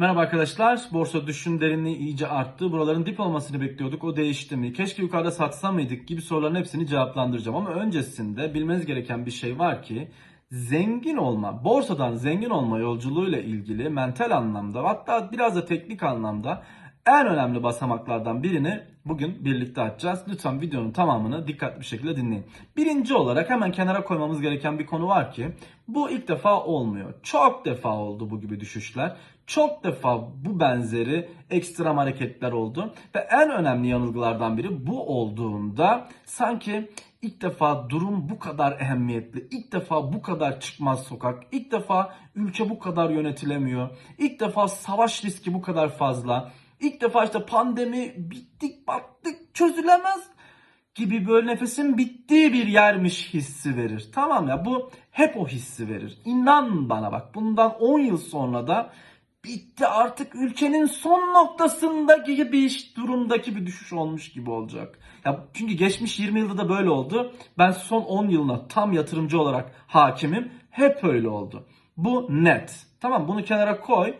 Merhaba arkadaşlar. Borsa düşün derinliği iyice arttı. Buraların dip olmasını bekliyorduk. O değişti mi? Keşke yukarıda satsa mıydık gibi soruların hepsini cevaplandıracağım. Ama öncesinde bilmeniz gereken bir şey var ki zengin olma, borsadan zengin olma yolculuğuyla ilgili mental anlamda hatta biraz da teknik anlamda en önemli basamaklardan birini bugün birlikte açacağız. Lütfen videonun tamamını dikkatli bir şekilde dinleyin. Birinci olarak hemen kenara koymamız gereken bir konu var ki bu ilk defa olmuyor. Çok defa oldu bu gibi düşüşler. Çok defa bu benzeri ekstrem hareketler oldu. Ve en önemli yanılgılardan biri bu olduğunda sanki ilk defa durum bu kadar ehemmiyetli. İlk defa bu kadar çıkmaz sokak. İlk defa ülke bu kadar yönetilemiyor. İlk defa savaş riski bu kadar fazla. İlk defa işte pandemi bittik battık çözülemez gibi böyle nefesin bittiği bir yermiş hissi verir. Tamam ya bu hep o hissi verir. İnan bana bak bundan 10 yıl sonra da bitti artık ülkenin son noktasındaki bir iş, durumdaki bir düşüş olmuş gibi olacak. Ya çünkü geçmiş 20 yılda da böyle oldu. Ben son 10 yılına tam yatırımcı olarak hakimim. Hep öyle oldu. Bu net. Tamam bunu kenara koy.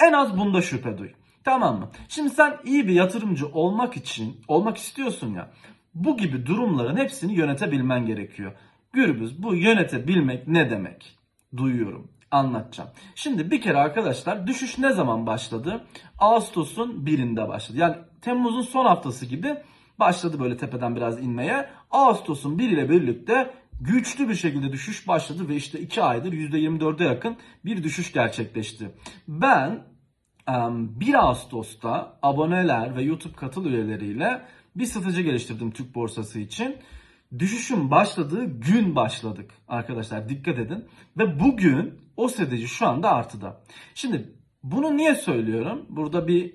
En az bunda şüphe duy. Tamam mı? Şimdi sen iyi bir yatırımcı olmak için olmak istiyorsun ya. Bu gibi durumların hepsini yönetebilmen gerekiyor. Gürbüz bu yönetebilmek ne demek? Duyuyorum. Anlatacağım. Şimdi bir kere arkadaşlar düşüş ne zaman başladı? Ağustos'un birinde başladı. Yani Temmuz'un son haftası gibi başladı böyle tepeden biraz inmeye. Ağustos'un 1 ile birlikte güçlü bir şekilde düşüş başladı ve işte 2 aydır %24'e yakın bir düşüş gerçekleşti. Ben 1 Ağustos'ta aboneler ve YouTube katıl üyeleriyle bir strateji geliştirdim Türk borsası için. Düşüşün başladığı gün başladık arkadaşlar dikkat edin. Ve bugün o strateji şu anda artıda. Şimdi bunu niye söylüyorum? Burada bir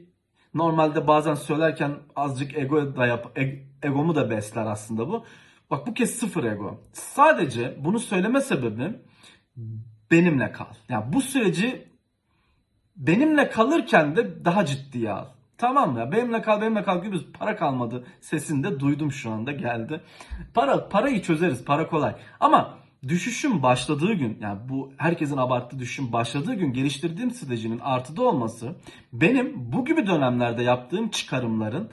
normalde bazen söylerken azıcık ego da yap, e- egomu da besler aslında bu. Bak bu kez sıfır ego. Sadece bunu söyleme sebebim benimle kal. Yani bu süreci benimle kalırken de daha ciddiye al. Tamam ya benimle kal benimle kal gibi para kalmadı sesini de duydum şu anda geldi. Para parayı çözeriz para kolay. Ama düşüşün başladığı gün yani bu herkesin abarttığı düşüşün başladığı gün geliştirdiğim stratejinin artıda olması benim bu gibi dönemlerde yaptığım çıkarımların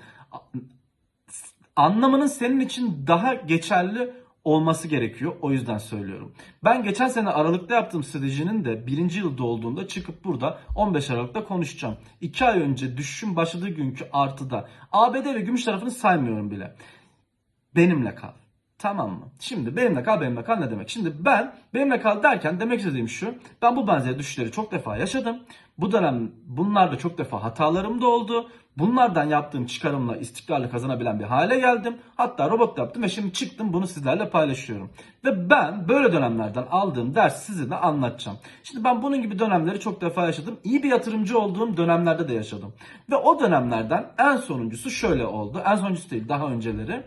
anlamının senin için daha geçerli olması gerekiyor. O yüzden söylüyorum. Ben geçen sene Aralık'ta yaptığım stratejinin de birinci yılda olduğunda çıkıp burada 15 Aralık'ta konuşacağım. 2 ay önce düşüşün başladığı günkü artıda ABD ve gümüş tarafını saymıyorum bile. Benimle kal. Tamam mı? Şimdi benimle kal benimle kal ne demek? Şimdi ben benimle kal derken demek istediğim şu. Ben bu benzer düşüşleri çok defa yaşadım. Bu dönem bunlarda çok defa hatalarım da oldu. Bunlardan yaptığım çıkarımla istikrarlı kazanabilen bir hale geldim. Hatta robot yaptım ve şimdi çıktım bunu sizlerle paylaşıyorum. Ve ben böyle dönemlerden aldığım ders size de anlatacağım. Şimdi ben bunun gibi dönemleri çok defa yaşadım. İyi bir yatırımcı olduğum dönemlerde de yaşadım. Ve o dönemlerden en sonuncusu şöyle oldu. En sonuncusu değil daha önceleri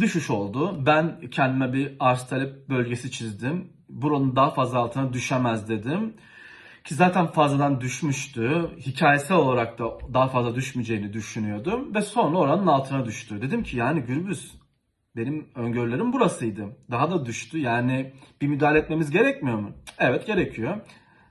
düşüş oldu. Ben kendime bir arz talep bölgesi çizdim. Buranın daha fazla altına düşemez dedim. Ki zaten fazladan düşmüştü. Hikayesel olarak da daha fazla düşmeyeceğini düşünüyordum. Ve sonra oranın altına düştü. Dedim ki yani Gürbüz benim öngörülerim burasıydı. Daha da düştü. Yani bir müdahale etmemiz gerekmiyor mu? Evet gerekiyor.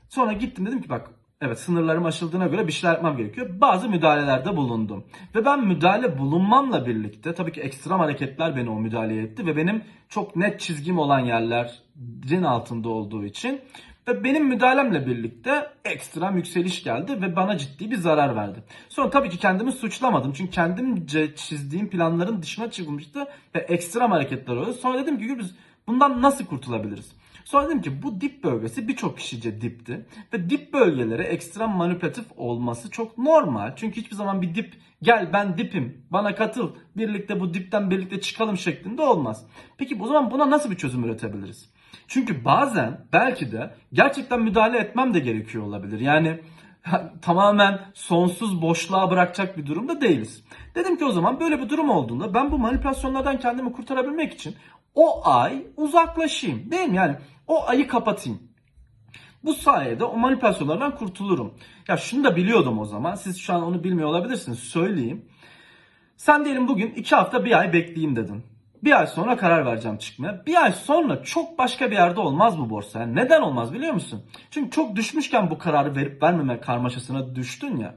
Sonra gittim dedim ki bak Evet sınırlarım aşıldığına göre bir şeyler yapmam gerekiyor. Bazı müdahalelerde bulundum. Ve ben müdahale bulunmamla birlikte tabii ki ekstrem hareketler beni o müdahaleye etti. Ve benim çok net çizgim olan yerlerin altında olduğu için ve benim müdahalemle birlikte ekstrem yükseliş geldi ve bana ciddi bir zarar verdi. Sonra tabii ki kendimi suçlamadım. Çünkü kendimce çizdiğim planların dışına çıkmıştı ve ekstrem hareketler oldu. Sonra dedim ki biz bundan nasıl kurtulabiliriz? Sonra dedim ki bu dip bölgesi birçok kişice dipti. Ve dip bölgelere ekstrem manipülatif olması çok normal. Çünkü hiçbir zaman bir dip gel ben dipim bana katıl birlikte bu dipten birlikte çıkalım şeklinde olmaz. Peki o zaman buna nasıl bir çözüm üretebiliriz? Çünkü bazen belki de gerçekten müdahale etmem de gerekiyor olabilir. Yani tamamen sonsuz boşluğa bırakacak bir durumda değiliz. Dedim ki o zaman böyle bir durum olduğunda ben bu manipülasyonlardan kendimi kurtarabilmek için o ay uzaklaşayım. Değil mi? Yani o ayı kapatayım. Bu sayede o manipülasyonlardan kurtulurum. Ya şunu da biliyordum o zaman. Siz şu an onu bilmiyor olabilirsiniz. Söyleyeyim. Sen diyelim bugün iki hafta bir ay bekleyeyim dedin. Bir ay sonra karar vereceğim çıkmaya. Bir ay sonra çok başka bir yerde olmaz bu borsa. Yani neden olmaz biliyor musun? Çünkü çok düşmüşken bu kararı verip vermeme karmaşasına düştün ya.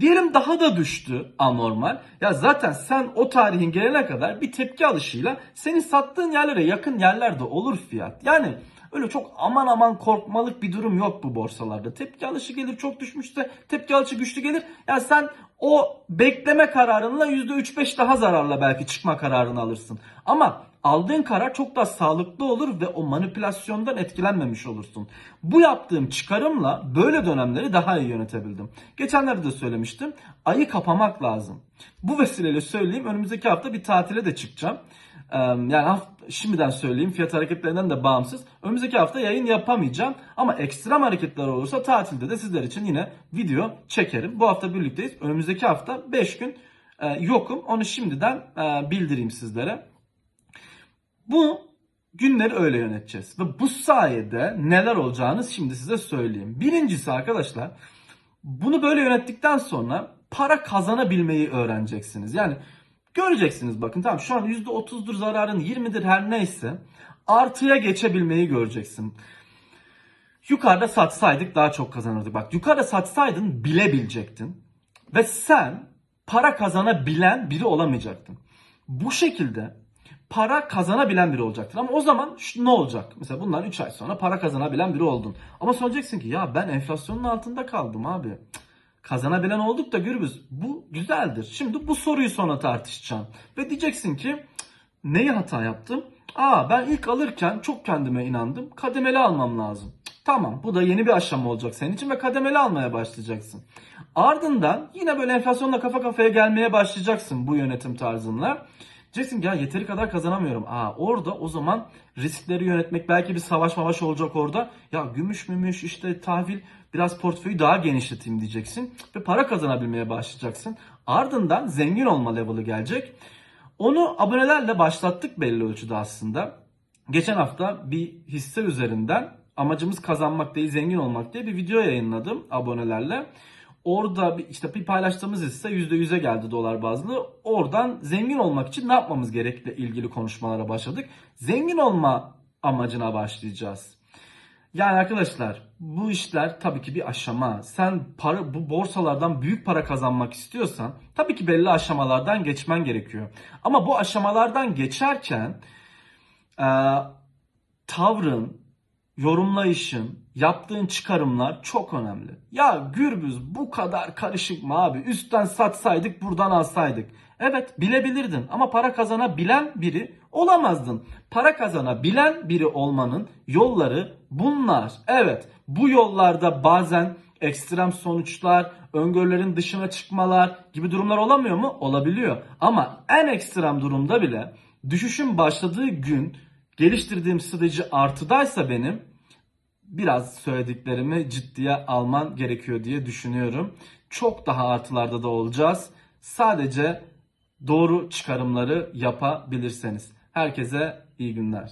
Diyelim daha da düştü anormal. Ya zaten sen o tarihin gelene kadar bir tepki alışıyla senin sattığın yerlere yakın yerlerde olur fiyat. Yani öyle çok aman aman korkmalık bir durum yok bu borsalarda. Tepki alışı gelir çok düşmüşse tepki alışı güçlü gelir. Ya sen o bekleme kararınla %3-5 daha zararla belki çıkma kararını alırsın. Ama aldığın karar çok daha sağlıklı olur ve o manipülasyondan etkilenmemiş olursun. Bu yaptığım çıkarımla böyle dönemleri daha iyi yönetebildim. Geçenlerde de söylemiştim. Ayı kapamak lazım. Bu vesileyle söyleyeyim önümüzdeki hafta bir tatile de çıkacağım. Yani haft- şimdiden söyleyeyim fiyat hareketlerinden de bağımsız. Önümüzdeki hafta yayın yapamayacağım ama ekstrem hareketler olursa tatilde de sizler için yine video çekerim. Bu hafta birlikteyiz. Önümüzdeki hafta 5 gün e, yokum. Onu şimdiden e, bildireyim sizlere. Bu günleri öyle yöneteceğiz. Ve bu sayede neler olacağını şimdi size söyleyeyim. Birincisi arkadaşlar bunu böyle yönettikten sonra para kazanabilmeyi öğreneceksiniz. Yani göreceksiniz bakın tamam şu an %30'dur zararın 20'dir her neyse artıya geçebilmeyi göreceksin. Yukarıda satsaydık daha çok kazanırdık. Bak yukarıda satsaydın bilebilecektin. Ve sen para kazanabilen biri olamayacaktın. Bu şekilde para kazanabilen biri olacaktın. Ama o zaman şu, ne olacak? Mesela bundan 3 ay sonra para kazanabilen biri oldun. Ama sonra diyeceksin ki ya ben enflasyonun altında kaldım abi. Cık, Kazanabilen olduk da gürbüz. Bu güzeldir. Şimdi bu soruyu sonra tartışacağım. Ve diyeceksin ki "Cık, neyi hata yaptım? Aa ben ilk alırken çok kendime inandım. Kademeli almam lazım. Tamam bu da yeni bir aşama olacak senin için ve kademeli almaya başlayacaksın. Ardından yine böyle enflasyonla kafa kafaya gelmeye başlayacaksın bu yönetim tarzınla. Diyeceksin ki ya yeteri kadar kazanamıyorum. Aa orada o zaman riskleri yönetmek belki bir savaş mavaş olacak orada. Ya gümüş mümüş işte tahvil biraz portföyü daha genişleteyim diyeceksin. Ve para kazanabilmeye başlayacaksın. Ardından zengin olma level'ı gelecek. Onu abonelerle başlattık belli ölçüde aslında. Geçen hafta bir hisse üzerinden amacımız kazanmak değil zengin olmak diye bir video yayınladım abonelerle. Orada bir, işte bir paylaştığımız hisse %100'e geldi dolar bazlı. Oradan zengin olmak için ne yapmamız gerekle ilgili konuşmalara başladık. Zengin olma amacına başlayacağız. Yani arkadaşlar bu işler tabii ki bir aşama. Sen para bu borsalardan büyük para kazanmak istiyorsan tabii ki belli aşamalardan geçmen gerekiyor. Ama bu aşamalardan geçerken e, tavrın, yorumlayışın, yaptığın çıkarımlar çok önemli. Ya Gürbüz bu kadar karışık mı abi? Üstten satsaydık buradan alsaydık. Evet bilebilirdin ama para kazanabilen biri olamazdın. Para kazanabilen biri olmanın yolları bunlar. Evet bu yollarda bazen ekstrem sonuçlar, öngörülerin dışına çıkmalar gibi durumlar olamıyor mu? Olabiliyor. Ama en ekstrem durumda bile düşüşün başladığı gün geliştirdiğim strateji artıdaysa benim biraz söylediklerimi ciddiye alman gerekiyor diye düşünüyorum. Çok daha artılarda da olacağız. Sadece doğru çıkarımları yapabilirseniz. Herkese iyi günler.